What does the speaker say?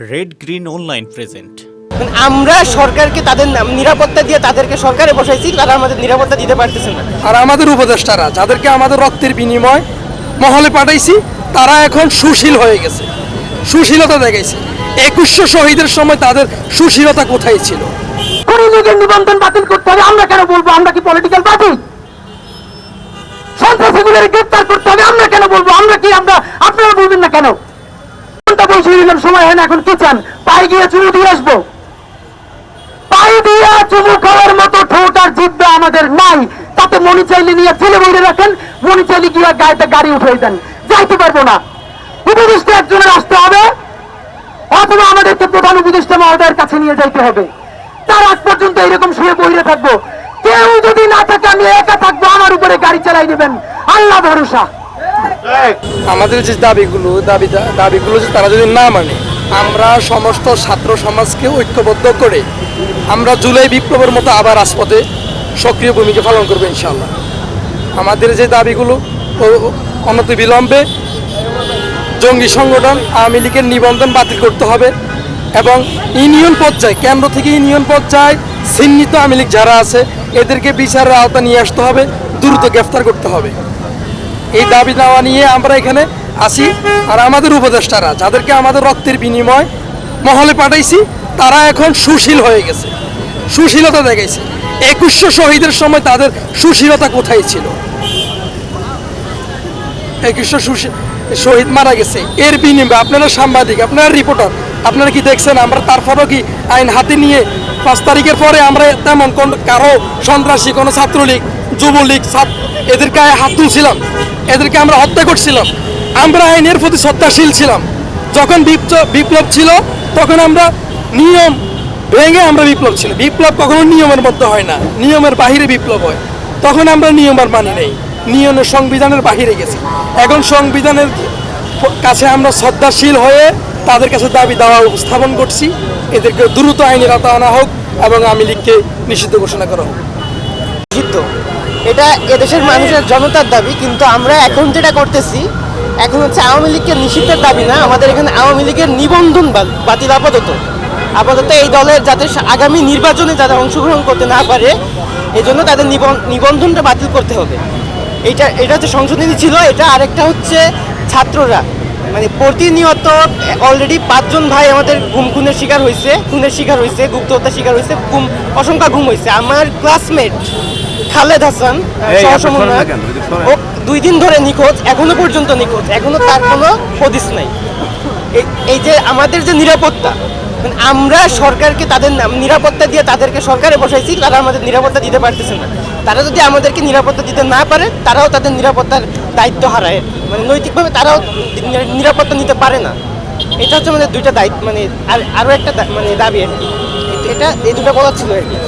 Red green online present আমরা সরকারকে তাদের নিরাপত্তা দিয়ে তাদেরকে সরকারে বসাইছি তারা আমাদের নিরাপত্তা দিতে পারতেছে না। আর আমাদের উপদেষ্টারা যাদেরকে আমাদের রক্তের বিনিময় মহলে পাঠাইছি তারা এখন সুশীল হয়ে গেছে। সুশীলতা দেখাইছে। একুশশো শহীদের সময় তাদের সুশীলতা কোথায় ছিল? কোন যুগের নিবন্ধন বাতিল করতে হবে আমরা কেন বলব? আমরা কি পলিটিক্যাল পার্টি সন্ত্রাসীগুলোর গ্রেপ্তার করতে হবে আমরা কেন বলব? আমরা কি আমরা আপনারা বলবেন না কেন? বসে দিলাম সময় হয় না, এখন কি চান? পায়ে গিয়ে চুমু দিয়ে আসব। পায়ে দিয়ে চুমু খাওয়ার মতো ঠোঁট আর আমাদের নাই। তাতে মনি চাইলে নিয়ে ছেলে বইলে রাখেন, মনি চাইলে গিয়ে গাড়িতে গাড়ি উঠে দেন। যাইতে পারব না। উপদেষ্টা একজনের আসতে হবে, অথবা আমাদেরকে প্রধান উপদেষ্টা মহোদয়ের কাছে নিয়ে যাইতে হবে। তার আজ পর্যন্ত এরকম শুয়ে বইরে থাকব। কেউ যদি না থাকে, আমি একা থাকব, আমার উপরে গাড়ি চালাই দেবেন। আল্লাহ ভরসা। আমাদের যে দাবিগুলো, দাবি দাবিগুলো যে তারা যদি না মানে আমরা সমস্ত ছাত্র সমাজকে ঐক্যবদ্ধ করে আমরা জুলাই বিপ্লবের মতো আবার রাজপথে সক্রিয় ভূমিকা পালন করব ইনশাল্লাহ আমাদের যে দাবিগুলো অনতি বিলম্বে জঙ্গি সংগঠন আওয়ামী লীগের নিবন্ধন বাতিল করতে হবে এবং ইউনিয়ন পর্যায়ে, কেন্দ্র থেকে ইউনিয়ন পর্যায়ে চিহ্নিত আওয়ামী লীগ যারা আছে, এদেরকে বিচারের আওতা নিয়ে আসতে হবে, দ্রুত গ্রেফতার করতে হবে। এই দাবি দাওয়া নিয়ে আমরা এখানে আসি। আর আমাদের উপদেষ্টারা, যাদেরকে আমাদের রক্তের বিনিময় মহলে পাঠাইছি, তারা এখন সুশীল হয়ে গেছে। সুশীলতা দেখাইছে। একুশশো শহীদের সময় তাদের সুশীলতা কোথায় ছিল? একুশশো সুশী- শহীদ মারা গেছে। এর বিনিময়ে আপনারা সাংবাদিক, আপনারা রিপোর্টার, আপনারা কি দেখছেন? আমরা তারপরও কি আইন হাতে নিয়ে পাঁচ তারিখের পরে আমরা তেমন কোন, কারও সন্ত্রাসী, কোনো ছাত্রলীগ, যুবলীগ, ছাত্র এদের গায়ে হাত তুলছিলাম। এদেরকে আমরা হত্যা করছিলাম। আমরা আইনের প্রতি শ্রদ্ধাশীল ছিলাম। যখন বিপ্লব ছিল, তখন আমরা নিয়ম ভেঙে আমরা বিপ্লব ছিল বিপ্লব কখনো নিয়মের মধ্যে হয় না। নিয়মের বাহিরে বিপ্লব হয়। তখন আমরা নিয়ম আর মানি নেই। নিয়মের সংবিধানের বাহিরে গেছি। এখন সংবিধানের কাছে আমরা শ্রদ্ধাশীল হয়ে তাদের কাছে দাবি দাওয়া উপস্থাপন করছি। এদেরকে দ্রুত আইনের আওতা আনা হোক এবং আমি লীগকে নিষিদ্ধ ঘোষণা করা হোক। সিদ্ধ এটা এদেশের মানুষের জনতার দাবি, কিন্তু আমরা এখন যেটা করতেছি, এখন হচ্ছে আওয়ামী লীগকে নিষিদ্ধের দাবি না, আমাদের এখানে আওয়ামী লীগের নিবন্ধন বাতিল আপাতত। আপাতত এই দলের যাতে আগামী নির্বাচনে যাতে অংশগ্রহণ করতে না পারে এই জন্য তাদের নিবন- নিবন্ধনটা বাতিল করতে হবে। এইটা এটা হচ্ছে সংশোধনী ছিল, এটা আরেকটা হচ্ছে ছাত্ররা। মানে প্রতিনিয়ত অলরেডি পাঁচজন ভাই আমাদের গুম খুনের শিকার হয়েছে খুনের শিকার হয়েছে গুপ্ত হত্যার শিকার হয়েছে গুম অসংখ্য গুম হয়েছে আমার ক্লাসমেট খালেদ হাসান সহসমন্বয়ক ও দুই দিন ধরে নিখোঁজ এখনও পর্যন্ত নিখোঁজ। এখনও তার কোনো হদিস নাই। এই- যে আমাদের যে নিরাপত্তা মানে আমরা সরকারকে তাদের নিরাপত্তা দিয়ে তাদেরকে সরকারে বসাইছি তারা আমাদের নিরাপত্তা দিতে পারতেছে না। তারা যদি আমাদেরকে নিরাপত্তা দিতে না পারে তারাও তাদের নিরাপত্তার দায়িত্ব হারায়। মানে নৈতিকভাবে তারাও নিরাপত্তা নিতে পারে না। এটা হচ্ছে আমাদের দুইটা দায়িত্ব মানে আর আরও একটা মানে দাবি আর কি। এটা এই দুটো বলার ছিল আর কি।